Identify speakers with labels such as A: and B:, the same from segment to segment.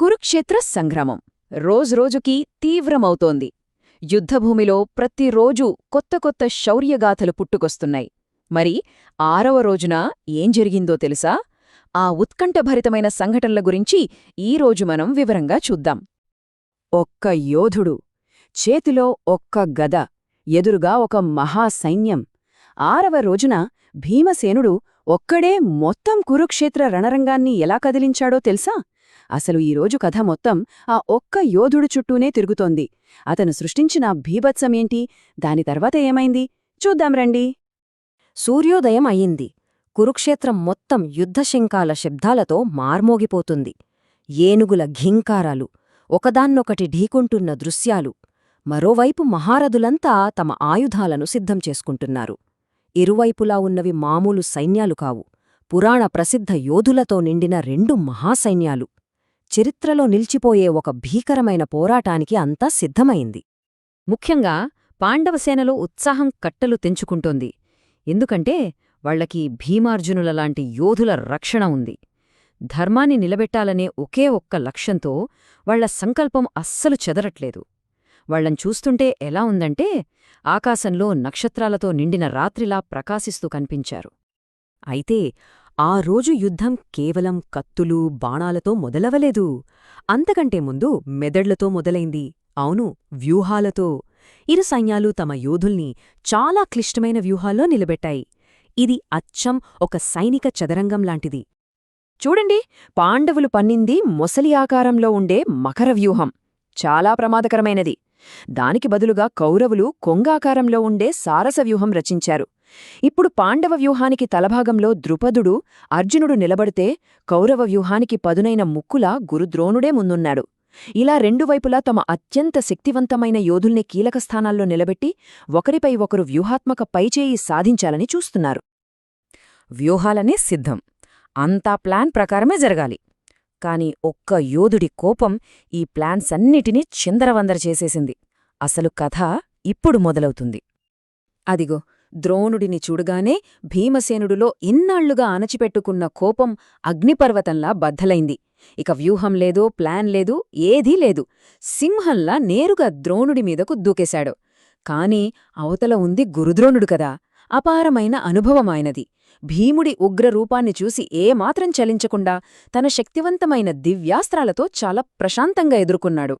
A: కురుక్షేత్ర సంగ్రామం రోజురోజుకీ తీవ్రమవుతోంది. యుద్ధభూమిలో ప్రతిరోజూ కొత్త కొత్త శౌర్యగాథలు పుట్టుకొస్తున్నాయి. మరి ఆరవ రోజున ఏం జరిగిందో తెలుసా? ఆ ఉత్కంఠభరితమైన సంఘటనల గురించి ఈరోజు మనం వివరంగా చూద్దాం. ఒక్క యోధుడు చేతిలో ఒక్క గద ఎదురుగా ఒక మహాసైన్యం ఆరవ రోజున భీమసేనుడు ఒక్కడే మొత్తం కురుక్షేత్ర రణరంగాన్ని ఎలా కదిలించాడో తెలుసా? అసలు ఈరోజు కథ మొత్తం ఆ ఒక్క యోధుడు చుట్టూనే తిరుగుతోంది. అతను సృష్టించిన భీభత్సమేంటి దాని తర్వాత ఏమైంది? చూద్దాం రండి.
B: సూర్యోదయం అయింది కురుక్షేత్రం మొత్తం యుద్ధశంకాల శబ్దాలతో మార్మోగిపోతుంది. ఏనుగుల ఘింకారాలు ఒకదాన్నొకటి ఢీకొంటున్న దృశ్యాలు మరోవైపు మహారథులంతా తమ ఆయుధాలను సిద్ధం చేసుకుంటున్నారు. ఇరువైపులా ఉన్నవి మామూలు సైన్యాలు కావు. పురాణ ప్రసిద్ధ యోధులతో నిండిన రెండు మహాసైన్యాలు. చరిత్రలో నిలిచిపోయే ఒక భీకరమైన పోరాటానికి అంతా సిద్ధమైంది. ముఖ్యంగా పాండవసేనలో ఉత్సాహం కట్టలు తెంచుకుంటోంది. ఎందుకంటే వాళ్ళకి భీమార్జునుల లాంటి యోధుల రక్షణ ఉంది. ధర్మాన్ని నిలబెట్టాలనే ఒకే ఒక్క లక్ష్యంతో వాళ్ళ సంకల్పం అస్సలు చెదరట్లేదు. వాళ్ళం చూస్తుంటే ఎలా ఉందంటే ఆకాశంలో నక్షత్రాలతో నిండిన రాత్రిలా ప్రకాశిస్తూ కనిపించారు. అయితే ఆ రోజు యుద్ధం కేవలం కత్తులు బాణాలతో మొదలవలేదు. అంతకంటే ముందు మెదళ్ళతో మొదలైంది. అవును వ్యూహాలతో. ఇరు సైన్యాలు తమ యోధుల్ని చాలా క్లిష్టమైన వ్యూహాల్లో నిలబెట్టాయి. ఇది అచ్చం ఒక సైనిక చదరంగం లాంటిది. చూడండి పాండవులు పన్నింది మొసలి ఆకారంలో ఉండే మకర వ్యూహం. చాలా ప్రమాదకరమైనది. దానికి బదులుగా కౌరవులు కొంగాకారంలో ఉండే సారస వ్యూహం రచించారు. ఇప్పుడు పాండవ వ్యూహానికి తలభాగంలో ద్రుపదుడు అర్జునుడు నిలబడితే కౌరవ వ్యూహానికి పదునైన ముక్కులా గురుద్రోణుడే ముందున్నాడు. ఇలా రెండు వైపులా తమ అత్యంత శక్తివంతమైన యోధుల్ని కీలక స్థానాల్లో నిలబెట్టి ఒకరిపై ఒకరు వ్యూహాత్మక పైచేయి సాధించాలని చూస్తున్నారు. వ్యూహాలనే సిద్ధం. అంతా ప్లాన్ ప్రకారమే జరగాలి. కాని ఒక్క యోధుడి కోపం ఈ ప్లాన్సన్నిటినీ చిందరవందర చేసేసింది. అసలు కథ ఇప్పుడు మొదలవుతుంది. అదిగో ద్రోణుడిని చూడగానే భీమసేనుడిలో ఇన్నాళ్ళుగా అణచిపెట్టుకున్న కోపం అగ్నిపర్వతంలా బద్దలైంది. ఇక వ్యూహం లేదు ప్లాన్ లేదు ఏదీ లేదు. సింహంలా నేరుగా ద్రోణుడి మీదకు దూకేశాడు. కాని అవతల ఉంది గురుద్రోణుడు కదా. అపారమైన అనుభవమాయనది భీముడి ఉగ్రరూపాన్ని చూసి ఏమాత్రం చలించకుండా తన శక్తివంతమైన దివ్యాస్త్రాలతో చాలా ప్రశాంతంగా ఎదుర్కొన్నాడు.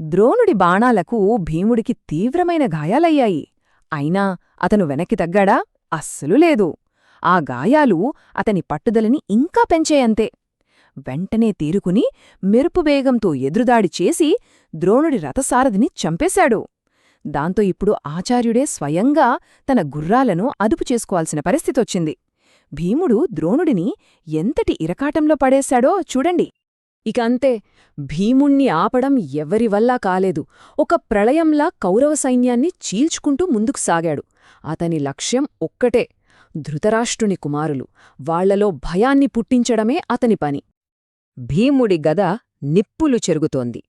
B: ద్రోణుడి బాణాలకు భీముడికి తీవ్రమైన గాయాలయ్యాయి. అయినా అతను వెనక్కి తగ్గాడా? అస్సలు లేదు. ఆ గాయాలు అతని పట్టుదలని ఇంకా పెంచేయంతే. వెంటనే తీరుకుని మెరుపు వేగంతో ఎదురుదాడి చేసి ద్రోణుడి రథసారథిని చంపేశాడు. దాంతో ఇప్పుడు ఆచార్యుడే స్వయంగా తన గుర్రాలను అదుపు చేసుకోవాల్సిన పరిస్థితొచ్చింది. భీముడు ద్రోణుడిని ఎంతటి ఇరకాటంలో పడేశాడో చూడండి. ఇక అంతే భీముణ్ణి ఆపడం ఎవరివల్లా కాలేదు. ఒక ప్రళయంలా కౌరవ సైన్యాన్ని చీల్చుకుంటూ ముందుకు సాగాడు. అతని లక్ష్యం ఒక్కటే ధృతరాష్ట్రుని కుమారులు. వాళ్ళలో భయాన్ని పుట్టించడమే అతని పని. భీముడి గద నిప్పులు చెరుగుతోంది.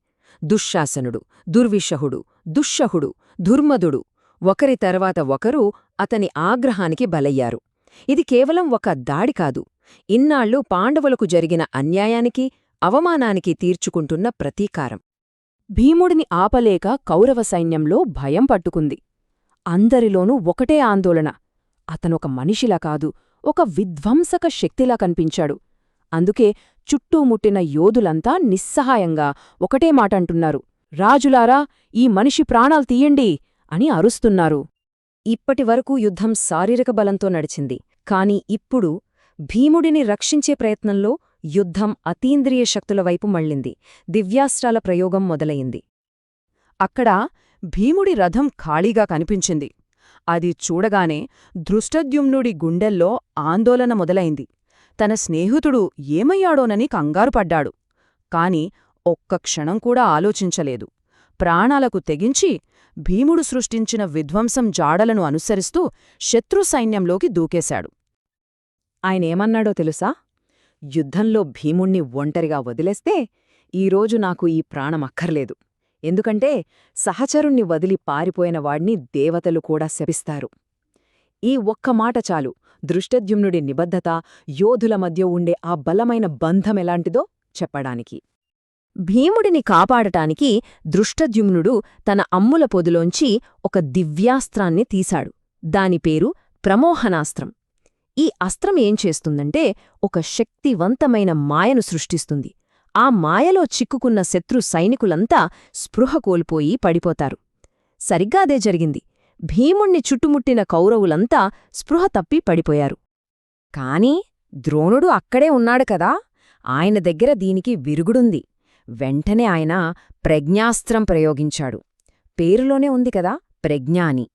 B: దుశ్శాసనుడు దుర్విషహుడు దుశ్శహుడు దుర్మదుడు ఒకరి తర్వాత ఒకరు అతని ఆగ్రహానికి బలయ్యారు. ఇది కేవలం ఒక దాడి కాదు. ఇన్నాళ్ళు పాండవులకు జరిగిన అన్యాయానికి అవమానానికి తీర్చుకుంటున్న ప్రతీకారం. భీముడిని ఆపలేక కౌరవ సైన్యంలో భయం పట్టుకుంది. అందరిలోనూ ఒకటే ఆందోళన. అతనొక మనిషిలా కాదు ఒక విధ్వంసక శక్తిలా కనిపించాడు. అందుకే చుట్టూ ముట్టిన యోధులంతా నిస్సహాయంగా ఒకటే మాటంటున్నారు. రాజులారా ఈ మనిషి ప్రాణాలు తీయండి అని అరుస్తున్నారు. ఇప్పటివరకు యుద్ధం శారీరక బలంతో నడిచింది. కాని ఇప్పుడు భీముడిని రక్షించే ప్రయత్నంలో యుద్ధం అతీంద్రియ శక్తుల వైపు మళ్ళింది. దివ్యాస్త్రాల ప్రయోగం మొదలయింది అక్కడ భీముడి రథం ఖాళీగా కనిపించింది. అది చూడగానే దృష్టద్యుమ్నుడి గుండెల్లో ఆందోళన మొదలైంది. తన స్నేహితుడు ఏమయ్యాడోనని కంగారుపడ్డాడు కాని ఒక్క క్షణం కూడా ఆలోచించలేదు. ప్రాణాలకు తెగించి భీముడు సృష్టించిన విధ్వంసం జాడలను అనుసరిస్తూ శత్రు సైన్యంలోకి దూకేశాడు. ఆయనేమన్నాడో తెలుసా? యుద్ధంలో భీముణ్ణి ఒంటరిగా వదిలేస్తే ఈరోజు నాకు ఈ ప్రాణమక్కర్లేదు ఎందుకంటే సహచరుణ్ణి వదిలి పారిపోయిన వాణ్ణి దేవతలు కూడా శపిస్తారు. ఈ ఒక్క మాట చాలు. దృష్టద్యుమ్నుడి నిబద్ధత యోధుల మధ్య ఉండే ఆ బలమైన బంధమెలాంటిదో చెప్పడానికి. భీముడిని కాపాడటానికి దృష్టద్యుమ్నుడు తన అమ్ముల పొదిలోంచి ఒక దివ్యాస్త్రాన్ని తీశాడు. దాని పేరు ప్రమోహనాస్త్రం. ఈ అస్త్రం ఏం చేస్తుందంటే ఒక శక్తివంతమైన మాయను సృష్టిస్తుంది. ఆ మాయలో చిక్కుకున్న శత్రు సైనికులంతా స్పృహ కోల్పోయి పడిపోతారు. సరిగ్గా అదే జరిగింది. భీముణ్ణి చుట్టుముట్టిన కౌరవులంతా స్పృహ తప్పి పడిపోయారు. కాని ద్రోణుడు అక్కడే ఉన్నాడు కదా! ఆయన దగ్గర దీనికి విరుగుడుంది. వెంటనే ఆయన ప్రజ్ఞాస్త్రం ప్రయోగించాడు. పేరులోనే ఉంది కదా ప్రజ్ఞాని.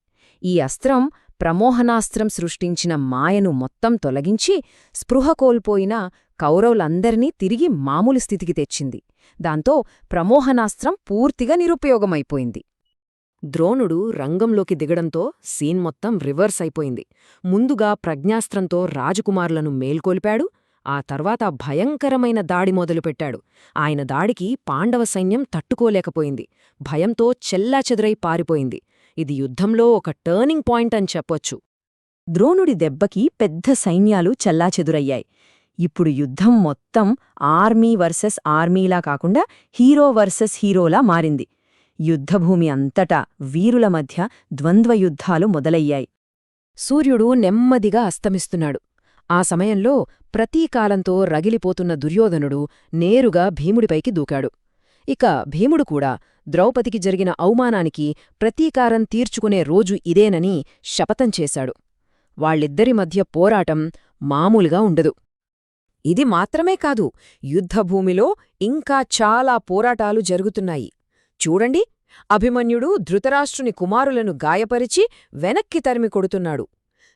B: ఈ అస్త్రం ప్రమోహనాస్త్రం సృష్టించిన మాయను మొత్తం తొలగించి స్పృహ కోల్పోయిన కౌరవులందర్నీ తిరిగి మామూలు స్థితికి తెచ్చింది. దాంతో ప్రమోహనాస్త్రం పూర్తిగా నిరుపయోగమైపోయింది. ద్రోణుడు రంగంలోకి దిగడంతో సీన్ మొత్తం రివర్స్ అయిపోయింది. ముందుగా ప్రజ్ఞాస్త్రంతో రాజకుమారులను మేల్కొల్పాడు ఆ తర్వాత భయంకరమైన దాడి మొదలుపెట్టాడు. ఆయన దాడికి పాండవ సైన్యం తట్టుకోలేకపోయింది. భయంతో చెల్లాచెదురై పారిపోయింది. ఇది యుద్ధంలో ఒక టర్నింగ్ పాయింట్ అని చెప్పొచ్చు. ద్రోణుడి దెబ్బకి పెద్ద సైన్యాలు చల్లాచెదురయ్యాయి. ఇప్పుడు యుద్ధం మొత్తం ఆర్మీ వర్సెస్ ఆర్మీలా కాకుండా హీరో వర్సెస్ హీరోలా మారింది. యుద్ధభూమి అంతటా వీరుల మధ్య ద్వంద్వయుద్ధాలు మొదలయ్యాయి. సూర్యుడు నెమ్మదిగా అస్తమిస్తున్నాడు. ఆ సమయంలో ప్రతీకాలంతో రగిలిపోతున్న దుర్యోధనుడు నేరుగా భీముడిపైకి దూకాడు. ఇక భీముడు కూడా ద్రౌపదికి జరిగిన అవమానానికి ప్రతీకారం తీర్చుకునే రోజు ఇదేనని శపథం చేశాడు. వాళ్ళిద్దరి మధ్య పోరాటం మామూలుగా ఉండదు. ఇది మాత్రమే కాదు యుద్ధభూమిలో ఇంకా చాలా పోరాటాలు జరుగుతున్నాయి. చూడండి అభిమన్యుడు ధృతరాష్ట్రుని కుమారులను గాయపరిచి వెనక్కి తరిమి కొడుతున్నాడు.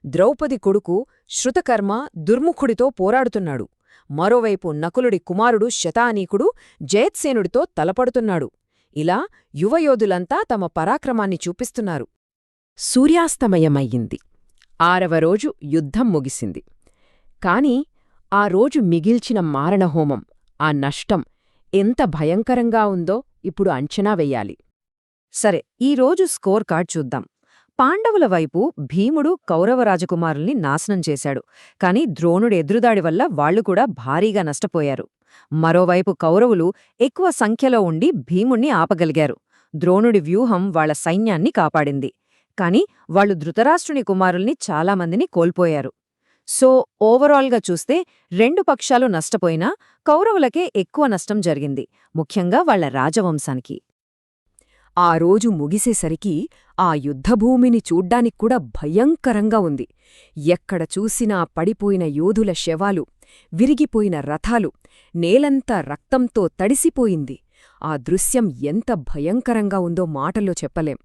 B: ద్రౌపది కొడుకు శృతకర్మ దుర్ముఖుడితో పోరాడుతున్నాడు. మరోవైపు నకులుడి కుమారుడు శతానీకుడు జయత్సేనుడితో తలపడుతున్నాడు. ఇలా యువయోధులంతా తమ పరాక్రమాన్ని చూపిస్తున్నారు. సూర్యాస్తమయమయ్యింది. ఆరవ రోజు యుద్ధం ముగిసింది. కాని ఆ రోజు మిగిల్చిన మారణహోమం ఆ నష్టం ఎంత భయంకరంగా ఉందో ఇప్పుడు అంచనా వెయ్యాలి సరే ఈరోజు స్కోర్ కార్డ్ చూద్దాం. పాండవుల వైపు భీముడు కౌరవ రాజకుమారుల్ని నాశనం చేశాడు. కాని ద్రోణుడెదురుదాడి వల్ల వాళ్ళు కూడా భారీగా నష్టపోయారు. మరోవైపు కౌరవులు ఎక్కువ సంఖ్యలో ఉండి భీముణ్ణి ఆపగలిగారు. ద్రోణుడి వ్యూహం వాళ్ళ సైన్యాన్ని కాపాడింది. కాని వాళ్ళు ధృతరాష్ట్రుని కుమారుల్ని చాలామందిని కోల్పోయారు. సో ఓవరాల్గా చూస్తే రెండు పక్షాలు నష్టపోయినా కౌరవులకే ఎక్కువ నష్టం జరిగింది. ముఖ్యంగా వాళ్ళ రాజవంశానికి. ఆ రోజు ముగిసేసరికి ఆ యుద్ధభూమిని చూడ్డానిక్కూడా భయంకరంగా ఉంది. ఎక్కడ చూసినా పడిపోయిన యోధుల శవాలు విరిగిపోయిన రథాలు నేలంతా రక్తంతో తడిసిపోయింది. ఆ దృశ్యం ఎంత భయంకరంగా ఉందో మాటల్లో చెప్పలేం.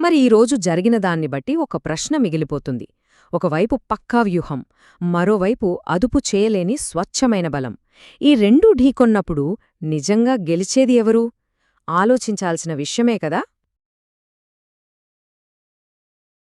B: మరి ఈరోజు జరిగిన దాన్ని బట్టి ఒక ప్రశ్న మిగిలిపోతుంది. ఒకవైపు పక్కా వ్యూహం మరోవైపు అదుపు చేయలేని స్వచ్ఛమైన బలం. ఈ రెండూ ఢీకొన్నప్పుడు నిజంగా గెలిచేది ఎవరు? ఆలోచించాల్సిన విషయమే కదా.